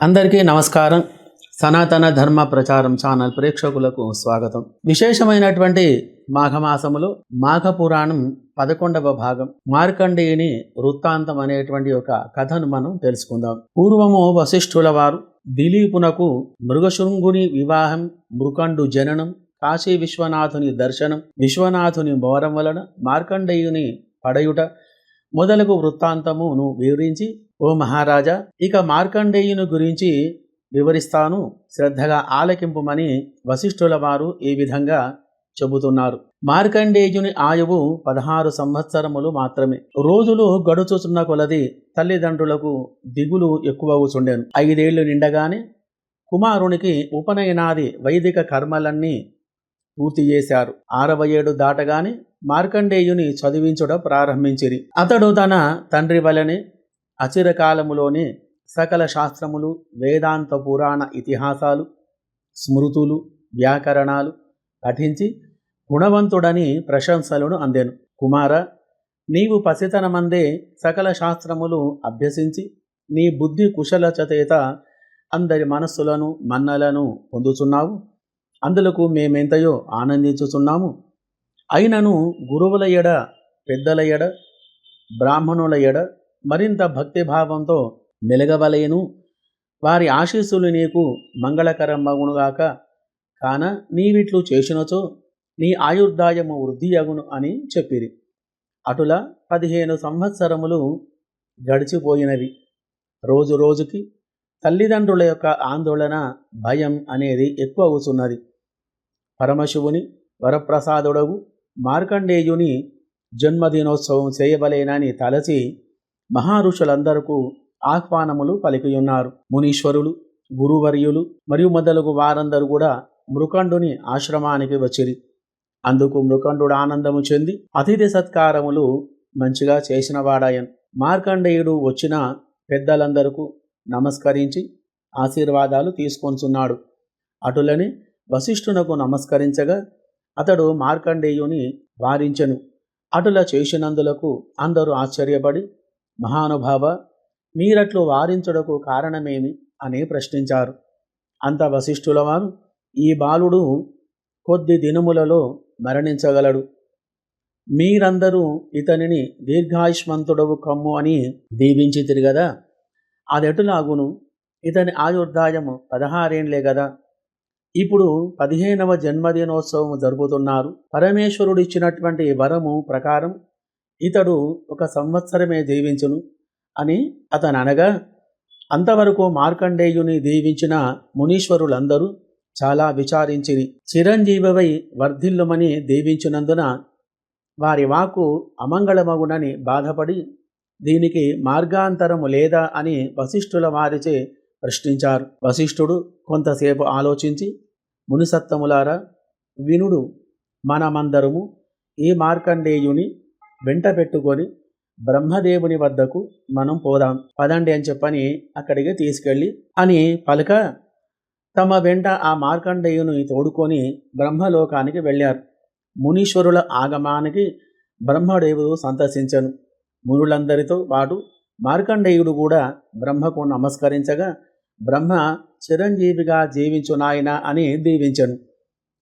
అందరికీ నమస్కారం. సనాతన ధర్మ ప్రచారం ఛానల్ ప్రేక్షకులకు స్వాగతం. విశేషమైనటువంటి మాఘమాసములో మాఘ పురాణం పదకొండవ భాగం మార్కండేయుని వృత్తాంతం అనేటువంటి ఒక కథను మనం తెలుసుకుందాం. పూర్వము వశిష్ఠుల వారు దిలీపునకు మృగశృంగుని వివాహం మృకండు జననం కాశీ విశ్వనాథుని దర్శనం విశ్వనాథుని మోరం వలన మార్కండేయుని పడయుట మొదలగు వృత్తాంతమును వివరించి ఓ మహారాజా ఇక మార్కండేయుని గురించి వివరిస్తాను. శ్రద్ధగా ఆలకింపుమని వశిష్ఠుల వారు ఈ విధంగా చెబుతున్నారు. మార్కండేయుని ఆయువు పదహారు సంవత్సరములు మాత్రమే. రోజులు గడుచుచున్న కొలది తల్లిదండ్రులకు దిగులు ఎక్కువవుచుండెను. ఐదేళ్ళు నిండగానే కుమారునికి ఉపనయనాది వైదిక కర్మలన్నీ పూర్తి చేశారు. ఆరవ ఏడు దాటగానే మార్కండేయుని చదివించుట ప్రారంభించిరి. అతడు తన తండ్రి వలనే అచిరకాలములోనే సకల శాస్త్రములు వేదాంత పురాణ ఇతిహాసాలు స్మృతులు వ్యాకరణాలు పఠించి గుణవంతుడని ప్రశంసలను అందాను. కుమార నీవు పసితనమందే సకల శాస్త్రములు అభ్యసించి నీ బుద్ధి కుశలచతేత అందరి మనస్సులను మన్నలను పొందుచున్నావు. అందులకు మేమెంతయో ఆనందించుచున్నాము. అయినను గురువుల ఎడ పెద్దల ఎడ బ్రాహ్మణుల ఎడ మరింత భక్తిభావంతో మెలగవలేను. వారి ఆశీస్సులు నీకు మంగళకరమగునుగాక. కాన నీవిట్లు చేసినచో నీ ఆయుర్దాయము వృద్ధి అగును అని చెప్పిరి. అటుల పదిహేను సంవత్సరములు గడిచిపోయినవి. రోజు రోజుకి తల్లిదండ్రుల యొక్క ఆందోళన భయం అనేది ఎక్కువ అవుతున్నది పరమశివుని వరప్రసాదుడగు మార్కండేయుని జన్మదినోత్సవం చేయవలేనని తలచి మహారుషులందరకు ఆహ్వానములు పలికియున్నారు. మునీశ్వరులు గురువర్యులు మరియు మొదలగు వారందరూ కూడా మృకండుని ఆశ్రమానికి వచ్చిరి. అందుకు మృకండుడు ఆనందము చెంది అతిథి సత్కారములు మంచిగా చేసిన వాడాయన్ మార్కండేయుడు వచ్చిన పెద్దలందరకు నమస్కరించి ఆశీర్వాదాలు తీసుకొంచున్నాడు. అటులని వశిష్ఠునకు నమస్కరించగా అతడు మార్కండేయుని వారించెను. అటుల చేసినందులకు అందరూ ఆశ్చర్యపడి మహానుభావ మీరట్లు వారించుటకు కారణమేమి? అని ప్రశ్నించారు. అంత వశిష్ఠుల వారు ఈ బాలుడు కొద్ది దినములలో మరణించగలడు. మీరందరూ ఇతనిని దీర్ఘాయుష్మంతుడవు కమ్ము అని దీవించి తిరిగదా అదెటులాగును? ఇతని ఆయుర్దాయము పదహారేండ్లే కదా ఇప్పుడు పదిహేనవ జన్మదినోత్సవం జరుపుతున్నారు. పరమేశ్వరుడు ఇచ్చినటువంటి వరము ప్రకారం ఇతడు ఒక సంవత్సరమే జీవించును అని అతను అనగా అంతవరకు మార్కండేయుని దీవించిన మునీశ్వరులందరూ చాలా విచారించిరి. చిరంజీవివై వర్ధిల్లుమని దీవించినందున వారి వాకు అమంగళమగునని బాధపడి దీనికి మార్గాంతరము లేదా అని వశిష్ఠుల వారిచే ప్రశ్నించారు. వశిష్ఠుడు కొంతసేపు ఆలోచించి మునిసత్తములారా వినుడు మనమందరము ఈ మార్కండేయుని వెంట పెట్టుకొని బ్రహ్మదేవుని వద్దకు మనం పోదాం. పదండి అని చెప్పని అక్కడికి తీసుకెళ్ళి అని పలక తమ వెంట ఆ మార్కండేయుని తోడుకొని బ్రహ్మలోకానికి వెళ్ళారు. మునీశ్వరుల ఆగమానికి బ్రహ్మదేవుడు సంతసించను. మునులందరితో పాటు మార్కండేయుడు కూడా బ్రహ్మకు నమస్కరించగా బ్రహ్మ చిరంజీవిగా జీవించు నాయన అని దీవించను.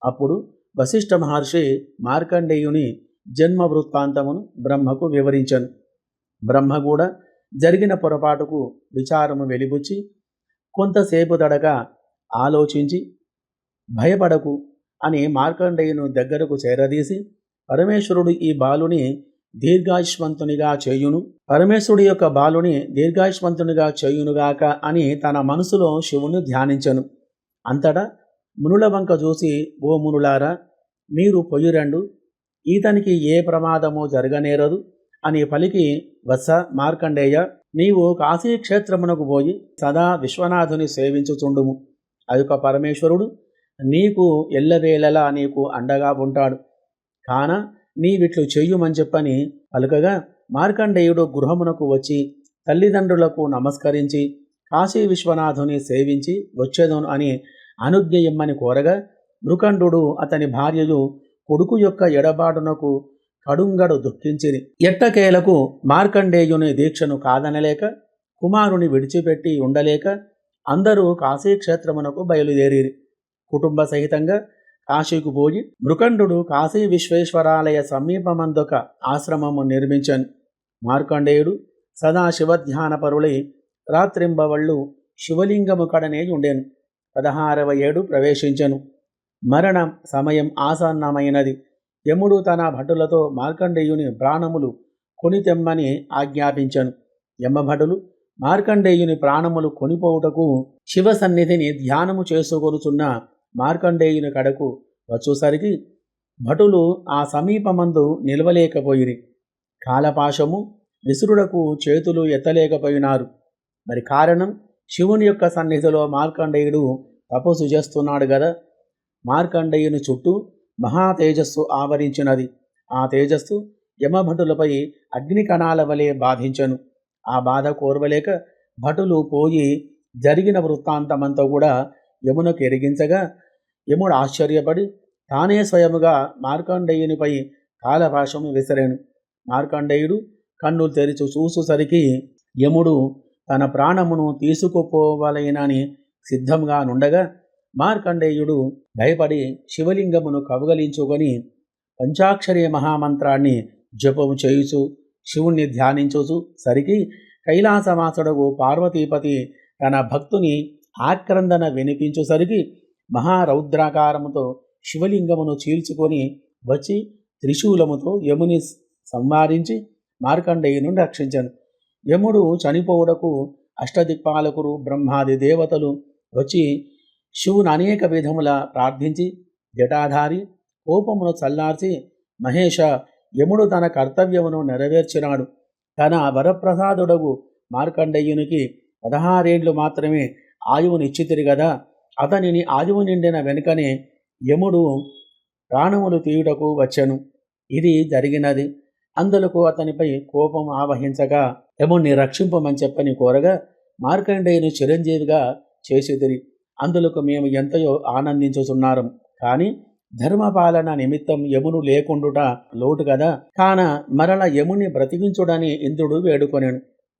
అప్పుడు వశిష్ఠ మహర్షి మార్కండేయుని జన్మ వృత్తాంతమును బ్రహ్మకు వివరించను. బ్రహ్మ కూడా జరిగిన పొరపాటుకు విచారము వెలిబుచ్చి కొంతసేపు తడక ఆలోచించి భయపడకు అని మార్కండేయును దగ్గరకు చేరదీసి పరమేశ్వరుడు ఈ బాలుని దీర్ఘాయుష్మంతునిగా చేయును. పరమేశ్వరుడి యొక్క బాలుని దీర్ఘాయుష్మంతునిగా చేయునుగాక అని తన మనసులో శివుని ధ్యానించను. అంతటా మునుల వంక చూసి ఓ మునులారా మీరు పొయ్యిరండు ఈతనికి ఏ ప్రమాదము జరగనేరదు. అని పలికి వత్స మార్కండేయ నీవు కాశీక్షేత్రమునకు పోయి సదా విశ్వనాథుని సేవించుచుండుము. అదొక పరమేశ్వరుడు నీకు ఎల్లవేళలా నీకు అండగా ఉంటాడు. కాన నీవిట్లు చెయ్యుమని చెప్పని పలుకగా మార్కండేయుడు గృహమునకు వచ్చి తల్లిదండ్రులకు నమస్కరించి కాశీ విశ్వనాథుని సేవించి వచ్చేదను అని అనుజ్ఞ ఇమ్మని కోరగా మృకండు అతని భార్యయు కొడుకు యొక్క ఎడబాటునకు కడుంగడు దుఃఖించిరి. ఎట్టకేలకు మార్కండేయుని దీక్షను కాదనలేక కుమారుని విడిచిపెట్టి ఉండలేక అందరూ కాశీక్షేత్రమునకు బయలుదేరిరి. కుటుంబ సహితంగా కాశీకు పోయి మృకండు కాశీ విశ్వేశ్వరాలయ సమీపమందొక ఆశ్రమము నిర్మించను. మార్కండేయుడు సదా శివధ్యానపరులై రాత్రింబవళ్ళు శివలింగము కడనే ఉండేను. పదహారవ ఏడు ప్రవేశించెను. మరణం సమయం ఆసన్నమైనది. యముడు తన భటులతో మార్కండేయుని ప్రాణములు కొని తెమ్మని ఆజ్ఞాపించను యమభటులు మార్కండేయుని ప్రాణములు కొనిపోవుటకు శివ సన్నిధిని ధ్యానము చేసుకొనుచున్న మార్కండేయుని కడకు వచ్చేసరికి భటులు ఆ సమీపమందు నిలవలేకపోయిరి. కాలపాశము విసురుడకు చేతులు ఎత్తలేకపోయినారు. మరి కారణం శివుని యొక్క సన్నిధిలో మార్కండేయుడు తపస్సు చేస్తున్నాడు కదా మార్కండేయుని చుట్టూ మహా తేజస్సు ఆవరించినది. ఆ తేజస్సు యమభటులపై అగ్ని కణాల వలె బాధించను. ఆ బాధ కోరవలేక భటులు పోయి జరిగిన వృత్తాంతమంతా కూడా యమునకు ఎరిగించగా యముడు ఆశ్చర్యపడి తానే స్వయముగా మార్కండేయునిపై కాలభాషము విసిరాను. మార్కండేయుడు కన్నులు తెరిచి చూసుసరికి యముడు తన ప్రాణమును తీసుకుపోవలైనని సిద్ధంగా నుండగా మార్కండేయుడు భయపడి శివలింగమును కవగలించుకొని పంచాక్షరి మహామంత్రాన్ని జపము చేయుచు శివుణ్ణి ధ్యానించుచు సరికి కైలాసవాసుడగు పార్వతీపతి తన భక్తుని ఆక్రందన వినిపించుసరికి మహారౌద్రాకారముతో శివలింగమును చీల్చుకొని వచ్చి త్రిశూలముతో యముని సంవారించి మార్కండేయును రక్షించను. యముడు చనిపోవుటకు అష్టదిక్పాలకులు బ్రహ్మాది దేవతలు వచ్చి శివుని అనేక విధముల ప్రార్థించి జటాధారి కోపమును చల్లార్చి మహేష యముడు తన కర్తవ్యమును నెరవేర్చినాడు. తన వరప్రసాదుడగు మార్కండేయునికి పదహారేండ్లు మాత్రమే ఆయువునిచ్చితిరి కదా అతనిని ఆయువు నిండిన వెనుకనే యముడు ప్రాణములు తీయుటకు వచ్చెను. ఇది జరిగినది. అందులకు అతనిపై కోపం ఆవహించగా యముణ్ణి రక్షింపమని చెప్పని కోరగా మార్కండేయుని చిరంజీవిగా చేసిదిరి అందులకు మేము ఎంతయో ఆనందించుచున్నారు. కానీ ధర్మపాలన నిమిత్తం యమును లేకుండుట లోటు కదా కాన మరల యముని బ్రతికించుడని ఇంద్రుడు వేడుకొనెను.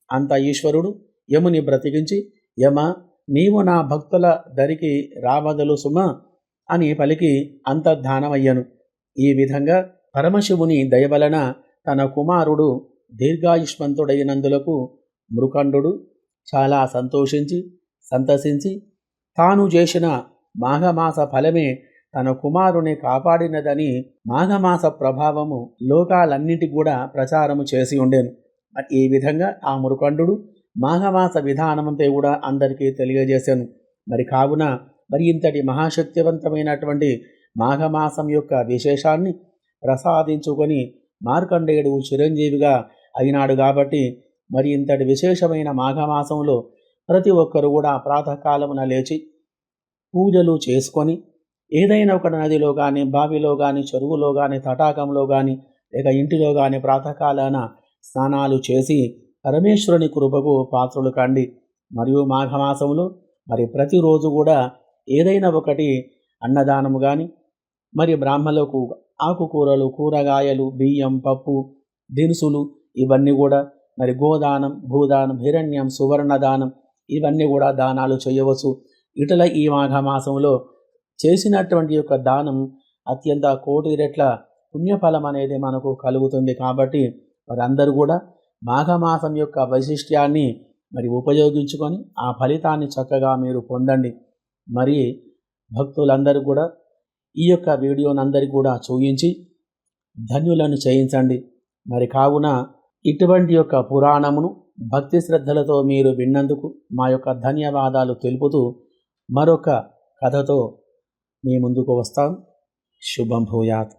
అంత ఈశ్వరుడు యముని బ్రతికించి యమ నీవు నా భక్తుల దరికి రావదలు సుమ అని పలికి అంతర్ధానమయ్యను. ఈ విధంగా పరమశివుని దయవలన తన కుమారుడు దీర్ఘాయుష్మంతుడైనందులకు మృకండు చాలా సంతోషించి సంతసించి తాను చేసిన మాఘమాస ఫలమే తన కుమారుని కాపాడినదని మాఘమాస ప్రభావము లోకాలన్నిటి కూడా ప్రచారము చేసి ఉండేను. ఈ విధంగా ఆ మురుకండు మాఘమాస విధానమంతే కూడా అందరికీ తెలియజేశాను. మరి కావున మరి ఇంతటి మహాశక్తివంతమైనటువంటి మాఘమాసం యొక్క విశేషాన్ని ప్రసాదించుకొని మార్కండేయుడు చిరంజీవిగా అయినాడు కాబట్టి మరి ఇంతటి విశేషమైన మాఘమాసంలో ప్రతి ఒక్కరు కూడా ప్రాతకాలమున లేచి పూజలు చేసుకొని ఏదైనా ఒక నదిలో కానీ బావిలో కానీ చెరువులో కానీ తటాకంలో కానీ లేక ఇంటిలో కానీ ప్రాతకాలాన స్నానాలు చేసి పరమేశ్వరుని కృపకు పాత్రలు కండి. మరియు మాఘమాసంలో మరి ప్రతిరోజు కూడా ఏదైనా ఒకటి అన్నదానము కానీ మరి బ్రాహ్మలకు ఆకుకూరలు కూరగాయలు బియ్యం పప్పు దినుసులు ఇవన్నీ కూడా మరి గోదానం భూదానం హిరణ్యం సువర్ణదానం ఇవన్నీ కూడా దానాలు చేయవచ్చు. ఇటల ఈ మాఘమాసంలో చేసినటువంటి యొక్క దానం అత్యంత కోటి రెట్ల పుణ్యఫలం అనేది మనకు కలుగుతుంది కాబట్టి మరి అందరూ కూడా మాఘమాసం యొక్క వైశిష్ట్యాన్ని మరి ఉపయోగించుకొని ఆ ఫలితాన్ని చక్కగా మీరు పొందండి. మరి భక్తులందరూ కూడా ఈ యొక్క వీడియోని అందరికీ కూడా చూయించి ధన్యులను చేయించండి. మరి కావున ఇటువంటి యొక్క పురాణమును భక్తి శ్రద్ధలతో మీరు విన్నందుకు మా యొక్క ధన్యవాదాలు తెలుపుతూ మరొక కథతో మీ ముందుకు వస్తాం. శుభం భూయాత్.